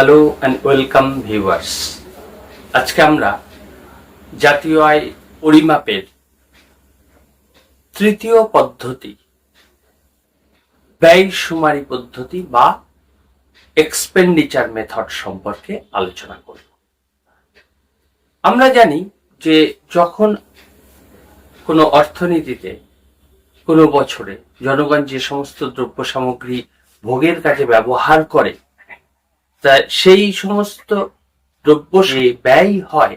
Hello and welcome viewers আজকে আমরা জাতীয় আয় পরিমাপের তৃতীয় পদ্ধতি, ব্যয় সুমারি পদ্ধতি বা এক্সপেন্ডিচার মেথড সম্পর্কে আলোচনা করব। আমরা জানি যে যখন কোনো অর্থনীতিতে কোনো বছরে জনগণ যে সমস্ত দ্রব্য সামগ্রী ভোগের কাজে ব্যবহার করে তা সেই সমস্ত দ্রব্য যে ব্যয় হয়,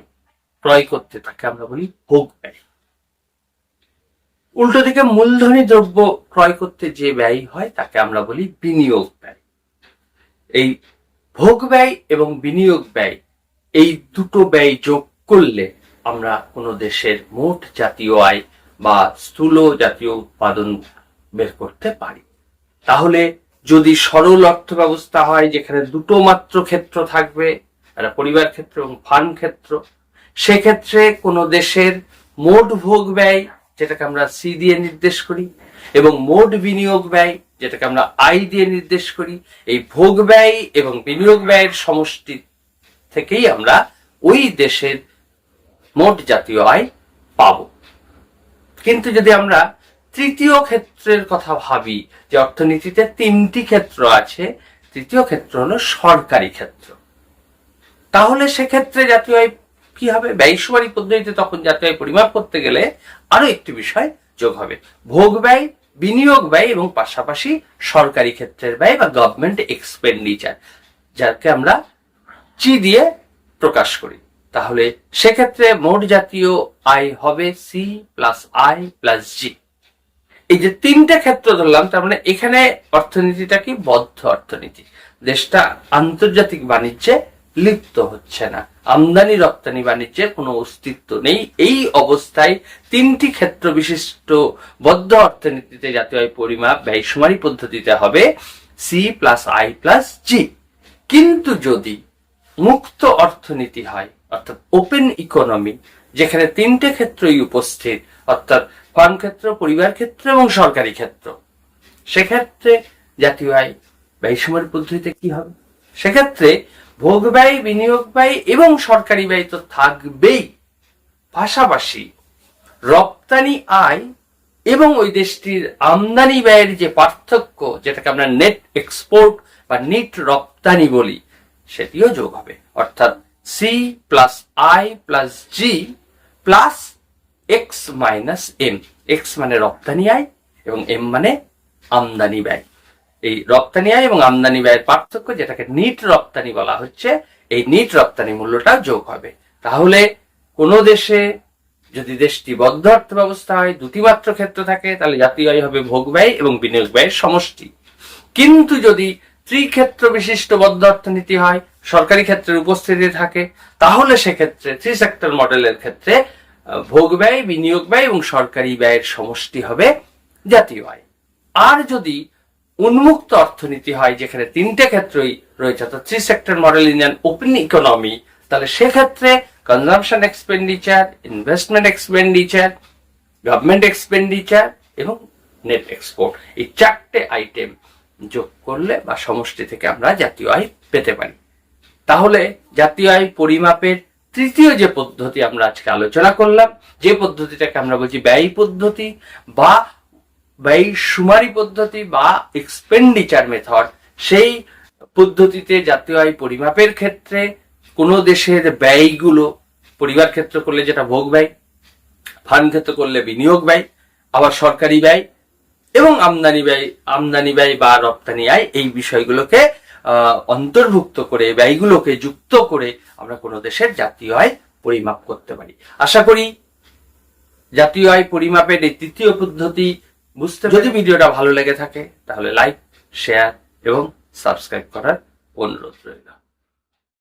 ক্রয় করতে তাকে আমরা বলি ভোগ ব্যয়। উল্টো দিকে মূলধনী দ্রব্য ক্রয় করতে যে ব্যয় হয়, তাকে আমরা বলি বিনিয়োগ ব্যয়। এই ভোগ ব্যয় এবং বিনিয়োগ ব্যয়, এই দুটো ব্যয় যোগ করলে আমরা কোনো দেশের মোট জাতীয় আয় বা স্থূল জাতীয় উৎপাদন বের করতে পারি। তাহলে যদি সরল অর্থ ব্যবস্থা হয় যেখানে দুটো মাত্র ক্ষেত্র থাকবে, একটা পরিবার ক্ষেত্র এবং ফান্ড ক্ষেত্র, সেক্ষেত্রে কোনো দেশের মোট ভোগ ব্যয়, যেটাকে আমরা সি দিয়ে নির্দেশ করি, এবং মোট বিনিয়োগ ব্যয়, যেটাকে আমরা আই দিয়ে নির্দেশ করি, এই ভোগ ব্যয় এবং বিনিয়োগ ব্যয়ের সমষ্টি থেকেই আমরা ওই দেশের মোট জাতীয় আয় পাব। কিন্তু যদি আমরা তৃতীয় ক্ষেত্রের কথা ভাবি যে অর্থনীতিতে তিনটি ক্ষেত্র আছে। তৃতীয় ক্ষেত্র হলো সরকারি ক্ষেত্র। তাহলে সেক্ষেত্রে জাতীয় আয় কি হবে? ব্যয়সুমারি পদ্ধতিতে তখন জাতীয় আয় পরিমাপ করতে গেলে আরও একটি বিষয় যোগ হবে। ভোগ ব্যয়, বিনিয়োগ ব্যয় এবং পাশাপাশি সরকারি ক্ষেত্রের ব্যয় বা গভর্নমেন্ট এক্সপেন্ডিচার যাকে আমরা জি দিয়ে প্রকাশ করি। তাহলে সেক্ষেত্রে মোট জাতীয় আয় হবে C plus I plus G এই যে তিনটে ক্ষেত্র ধরলাম, তার মানে এখানে অর্থনীতিটা কি? বদ্ধ অর্থনীতি। দেশটা আন্তর্জাতিক বাণিজ্যে লিপ্ত হচ্ছে না। আমদানি রপ্তানি বাণিজ্যের কোনো অস্তিত্ব নেই। এই অবস্থায় তিনটি ক্ষেত্র বিশিষ্ট বদ্ধ অর্থনীতিতে জাতীয় আয় পরিমাপ ব্যয়সুমারি পদ্ধতিতে হবে C plus I plus G কিন্তু যদি মুক্ত অর্থনীতি হয়, অর্থাৎ ওপেন ইকোনমি যেখানে তিনটে ক্ষেত্রই উপস্থিত, অর্থাৎ ফার্ম ক্ষেত্র, পরিবার ক্ষেত্র এবং সরকারি ক্ষেত্র। সেক্ষেত্রে জাতীয় আয় ব্যয়সীমার পদ্ধতিতে কি হবে? সেক্ষেত্রে ভোগ ব্যয়, বিনিয়োগ ব্যয় এবং সরকারি ব্যয় তো থাকবেই। পাশাপাশি রপ্তানি আয় এবং ওই দেশটির আমদানি ব্যয়ের যে পার্থক্য, যেটাকে আমরা নেট এক্সপোর্ট বা নেট রপ্তানি বলি, সেটিও যোগ হবে। অর্থাৎ C plus I plus G plus X minus M X মানে রপ্তানি আয় এবং এম মানে আমদানি ব্যয়। এই রপ্তানি আয় এবং আমদানি ব্যয়ের পার্থক্য, যেটাকে নিট রপ্তানি বলা হচ্ছে, এই নিট রপ্তানি মূল্যটা যোগ হবে। তাহলে কোনো দেশে যদি দেশটি বদ্ধ অর্থ ব্যবস্থা হয় দুটি মাত্র ক্ষেত্র থাকে, তাহলে জাতীয় আয় হবে ভোগ ব্যয় এবং বিনিয়োগ ব্যয়ের সমষ্টি। কিন্তু যদি ত্রিক্ষেত্র বিশিষ্ট বদ্ধ অর্থনীতি হয়, সরকারি ক্ষেত্রের উপস্থিতি থাকে, তাহলে সেক্ষেত্রে থ্রি সেক্টর মডেলের ক্ষেত্রে ভোগ ব্যয়, বিনিয়োগ ব্যয় এবং সরকারি ব্যয়ের সমষ্টি হবে জাতীয় আয়। আর যদি উন্মুক্ত অর্থনীতি হয়, যেখানে তিনটে ক্ষেত্রই রয়েছে, অর্থাৎ three sector model in an open economy তাহলে সেক্ষেত্রে consumption expenditure investment expenditure government expenditure এবং নেট এক্সপোর্ট এই চারটে আইটেম যোগ করলে বা সমষ্টি থেকে আমরা জাতীয় আয় পেতে পারি। তাহলে জাতীয় আয় পরিমাপের তৃতীয় যে পদ্ধতি আমরা আজকে আলোচনা করলাম, যে পদ্ধতিটাকে আমরা বলছি ব্যয় পদ্ধতি বা ব্যয় সুমারি পদ্ধতি বা এক্সপেন্ডিচার মেথড সেই পদ্ধতিতে জাতীয় আয় পরিমাপের ক্ষেত্রে কোনো দেশের ব্যয়গুলো, পরিবার ক্ষেত্র করলে যেটা ভোগ ব্যয় ফান্ড ক্ষেত্র করলে বিনিয়োগ ব্যয়, আবার সরকারি ব্যয় এবং আমদানি ব্যয় আমদানি ব্যয় বা রপ্তানি আয় এই বিষয়গুলোকে অন্তর্ভুক্ত করে, ব্যয়গুলোকে যুক্ত করে আমরা কোনো দেশের জাতীয় আয় পরিমাপ করতে পারি। আশা করি জাতীয় আয় পরিমাপের এই তৃতীয় পদ্ধতি বুঝতে যদি ভিডিওটা ভালো লেগে থাকে, তাহলে লাইক শেয়ার এবং সাবস্ক্রাইব করার অনুরোধ রইল।